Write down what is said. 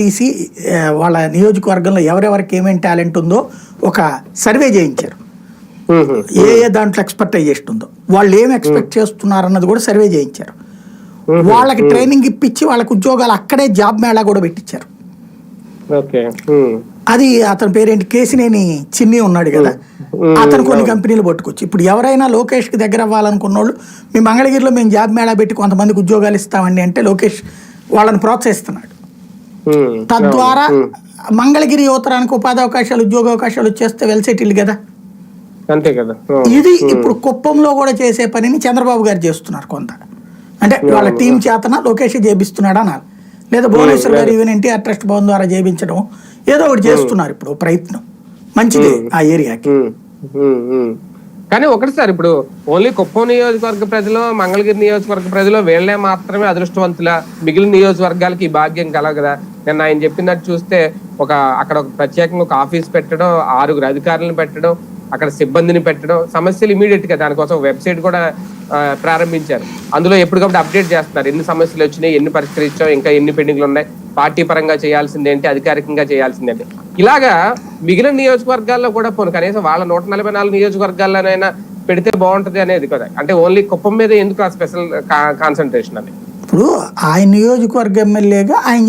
ఆ, వాళ్ళ నియోజకవర్గంలో ఎవరెవరికి ఏమేమి టాలెంట్ ఉందో ఒక సర్వే చేయించారు. ఏ ఏ దాంట్లో ఎక్స్పర్టైజేషన్ ఉందో. వాళ్ళు ఏం ఎక్స్పెక్ట్ చేస్తున్నారు అన్నది కూడా సర్వే చేయించారు. వాళ్ళకి ట్రైనింగ్ ఇప్పించి వాళ్ళకి ఉద్యోగాలు అక్కడే జాబ్ మేళా కూడా పెట్టించారు. అది అతని పేరేంటి? కేసినేని చిన్ని ఉన్నాడు కదా. అతను కొన్ని కంపెనీలు పట్టుకొచ్చి ఇప్పుడు ఎవరైనా లోకేష్కి దగ్గర అవ్వాలనుకున్న వాళ్ళు మీ మంగళగిరిలో మేము జాబ్ మేళా పెట్టి కొంతమందికి ఉద్యోగాలు ఇస్తామండి అంటే లోకేష్ వాళ్ళని ప్రోత్సహిస్తున్నాడు. తద్వారా ఉమ్. మంగళగిరి యువతరానికి ఉపాధి అవకాశాలు ఉద్యోగ అవకాశాలు వచ్చేస్తే వెల్ సెటిల్డ్ కదా. అంతే కదా. ఉమ్. ఇది ఇప్పుడు కుప్పంలో కూడా చేసే పనిని చంద్రబాబు గారు చేస్తున్నారు కొంత. అంటే వాళ్ళ టీం చేతన లోకేష్ చేపిస్తున్నాడు అనాలి. లేదా భువనేశ్వర్ గారు ఈవెన్ ఎన్టీఆర్ ట్రస్ట్ భవన్ ద్వారా చేయించడం ఏదో ఒకటి చేస్తున్నారు ఇప్పుడు ప్రయత్నం. మంచిదే ఆ ఏరియాకి. కానీ ఒకటి సార్ ఇప్పుడు ఓన్లీ కుప్పం నియోజకవర్గ ప్రజలు మంగళగిరి నియోజకవర్గ ప్రజలు వీళ్ళే మాత్రమే అదృష్టవంతుల మిగిలిన నియోజకవర్గాలకి ఈ భాగ్యం కలగదా? నేను ఆయన చెప్పినట్టు చూస్తే ఒక అక్కడ ఒక ప్రత్యేకంగా ఒక ఆఫీస్ పెట్టడం ఆరుగురు అధికారులను పెట్టడం అక్కడ సిబ్బందిని పెట్టడం సమస్యలు ఇమీడియట్గా దానికోసం వెబ్సైట్ కూడా ప్రారంభించారు. అందులో ఎప్పటికప్పుడు అప్డేట్ చేస్తున్నారు. ఎన్ని సమస్యలు వచ్చినాయి ఎన్ని పరిష్కరించాం ఇంకా ఎన్ని పెండింగ్లు ఉన్నాయి పార్టీ పరంగా చేయాల్సిందేంటి అధికారికంగా చేయాల్సిందేంటి ఇలాగా మిగిలిన నియోజకవర్గాల్లో కూడా పోను కనీసం వాళ్ళ నూట నలభై నాలుగు నియోజకవర్గాల్లోనైనా పెడితే బాగుంటుంది అనేది కదా. అంటే ఓన్లీ కుప్పం మీద ఎందుకు ఆ స్పెషల్ కాన్సన్ట్రేషన్ అని ఇప్పుడు ఆయన నియోజకవర్గ ఎమ్మెల్యేగా ఆయన